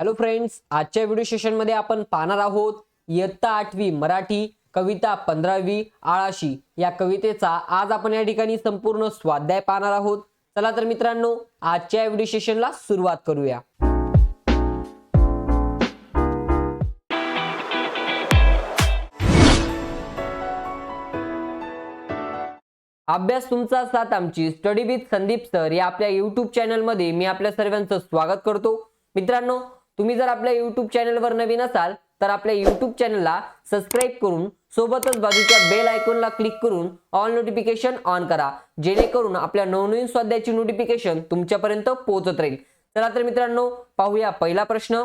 Hello friends आजच्या video सेशनमध्ये आपण पाहणार आहोत इयत्ता आठवी मराठी कविता पंधरावी आळाशी. या कवितेचा आज आपण या ठिकाणी संपूर्ण स्वाध्याय पाहणार आहोत. चला तर मित्रांनो आजच्या या व्हिडिओ सेशनला सुरुवात करूया. अभ्यास तुमचा साथ आमची. स्टडी विथ संदीप सर या आपल्या युट्यूब चॅनलमध्ये मी आपल्या सर्वांचं स्वागत करतो. मित्रांनो तुम्ही जर आपल्या युट्यूब चॅनलवर नवीन असाल तर आपल्या युट्यूब चॅनलला सबस्क्राईब करून सोबतच बाजूच्या बेल आयकॉनला क्लिक करून ऑल नोटिफिकेशन ऑन करा. जेणेकरून आपल्या नवनवीन स्वाध्यायाची नोटिफिकेशन तुमच्यापर्यंत पोहोचत राहील. चला तर मित्रांनो पाहूया पहिला प्रश्न.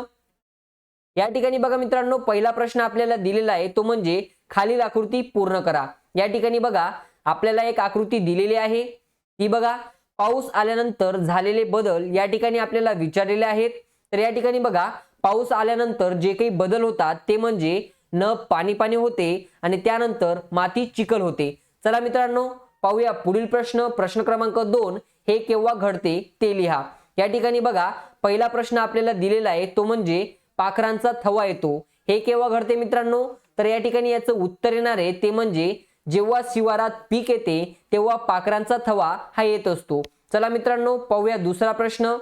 या ठिकाणी बघा मित्रांनो पहिला प्रश्न आपल्याला दिलेला आहे तो म्हणजे खालील आकृती पूर्ण करा. या ठिकाणी बघा आपल्याला एक आकृती दिलेली आहे. ती बघा पाऊस आल्यानंतर झालेले बदल या ठिकाणी आपल्याला विचारलेले आहेत. तर या ठिकाणी बघा पाऊस आल्यानंतर जे काही बदल होतात ते म्हणजे न पाणी पाणी होते आणि त्यानंतर माती चिखल होते. चला मित्रांनो पाहूया पुढील प्रश्न. प्रश्न क्रमांक दोन हे केव्हा घडते ते लिहा. या ठिकाणी बघा पहिला प्रश्न आपल्याला दिलेला आहे तो म्हणजे पाखरांचा थवा येतो. हे केव्हा घडते मित्रांनो? तर या ठिकाणी याचं उत्तर येणार आहे ते म्हणजे जेव्हा शिवारात पीक येते तेव्हा पाखरांचा थवा हा येत असतो. चला मित्रांनो पाहूया दुसरा प्रश्न.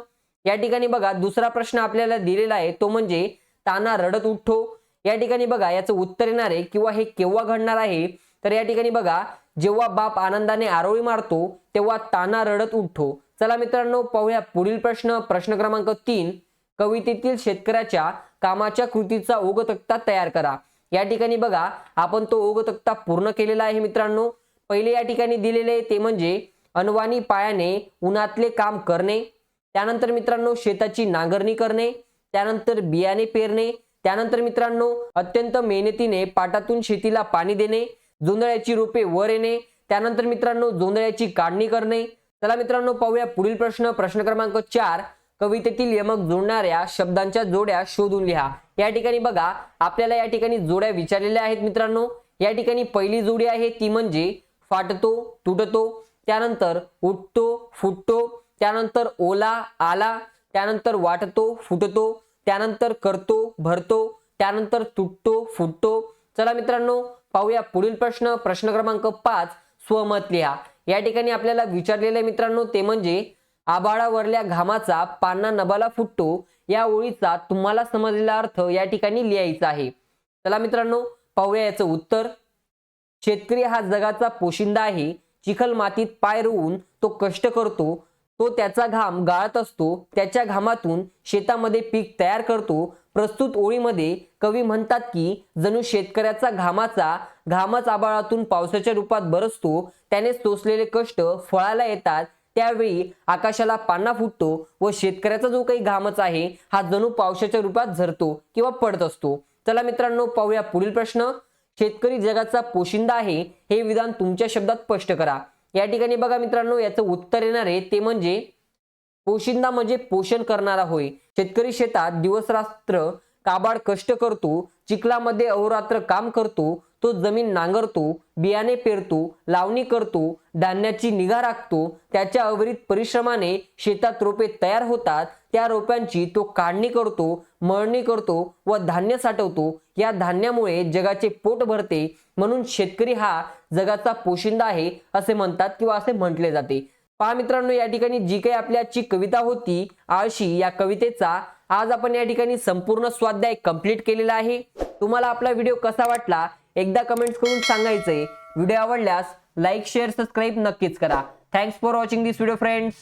या ठिकाणी बघा दुसरा प्रश्न आपल्याला दिलेला आहे तो म्हणजे ताना रडत उठतो या ठिकाणी बघा याचं उत्तर येणार आहे किंवा हे केव्हा घडणार आहे? तर या ठिकाणी बघा जेव्हा बाप आनंदाने आरोळी मारतो तेव्हा ताना रडत उठतो चला मित्रांनो पाहूया पुढील प्रश्न. प्रश्न क्रमांक तीन. कवितेतील शेतकऱ्याच्या कामाच्या कृतीचा ओघ तक्ता तयार करा. या ठिकाणी बघा आपण तो ओघ तक्ता पूर्ण केलेला आहे मित्रांनो. पहिले या ठिकाणी दिलेले ते म्हणजे अनवानी पायाने उन्हातले काम करणे. त्यानंतर मित्रांनो शेताची नांगरणी करणे त्यानंतर बियाणे पेरणे त्यानंतर मित्रांनो अत्यंत मेहनतीने पाटातून शेतीला पाणी देणे जोंधळ्याची रोपे वर येणे त्यानंतर मित्रांनो जोंधळ्याची काढणी करणे. चला मित्रांनो पाहूया पुढील प्रश्न. प्रश्न क्रमांक चार. कवितेतील यमक जोडणाऱ्या शब्दांच्या जोड्या शोधून लिहा. या ठिकाणी बघा आपल्याला या ठिकाणी जोड्या विचारलेल्या आहेत मित्रांनो. या ठिकाणी पहिली जोडी आहे ती म्हणजे फाटतो तुटतो त्यानंतर उठतो फुटतो त्यानंतर ओला आला त्यानंतर वाटतो फुटतो त्यानंतर करतो भरतो त्यानंतर तुटतो फुटतो. चला मित्रांनो पाहूया पुढील प्रश्न. प्रश्न क्रमांक पाच स्वमत लिहा. या ठिकाणी आपल्याला विचारलेले मित्रांनो ते म्हणजे आबाळावरल्या घामाचा पाना नबाला फुटतो या ओळीचा तुम्हाला समजलेला अर्थ या ठिकाणी लिहायचा आहे. चला मित्रांनो पाहूया याचं उत्तर. शेतकरी हा जगाचा पोशिंदा आहे. चिखल मातीत पाय रोवून तो कष्ट करतो तो त्याचा घाम गाळत असतो त्याच्या घामातून शेतामध्ये पीक तयार करतो. प्रस्तुत ओळीमध्ये कवी म्हणतात की जणू शेतकऱ्याचा घामाचा घामच आबाळातून पावसाच्या रूपात बरसतो. त्याने सोसलेले कष्ट फळाला येतात. त्यावेळी आकाशाला पाना फुटतो व शेतकऱ्याचा जो काही घामच आहे हा जणू पावसाच्या रूपात झरतो किंवा पडत असतो. चला मित्रांनो पाहूया पुढील प्रश्न. शेतकरी जगाचा पोशिंदा आहे हे विधान तुमच्या शब्दात स्पष्ट करा. या ठिकाणी बघा मित्रांनो याचं उत्तर येणार आहे ते म्हणजे पोशिंदा म्हणजे पोषण करणारा होय. शेतकरी शेतात दिवस रात्र काबाड कष्ट करतो चिखलामध्ये अहोरात्र काम करतो तो जमीन नांगरतो बियाणे पेरतो लावणी करतो धान्याची निगा राखतो त्याच्या अवरित परिश्रमाने शेतात रोपे तयार होतात त्या रोप्यांची तो काढणी करतो मळणी करतो व धान्य साठवतो. या धान्यामुळे जगाचे पोट भरते म्हणून शेतकरी हा जगाचा पोशिंदा आहे असे म्हणतात किंवा असे म्हटले जाते. पहा मित्रांनो या ठिकाणी जी काही आपल्याची कविता होती आळशी या कवितेचा आज आपण या ठिकाणी संपूर्ण स्वाध्याय कंप्लीट केलेला आहे. तुम्हाला आपला व्हिडिओ कसा वाटला एकदा कमेंट्स करून सांगायचंय. व्हिडिओ आवडल्यास लाईक शेअर सबस्क्राईब नक्कीच करा. Thanks for watching this video friends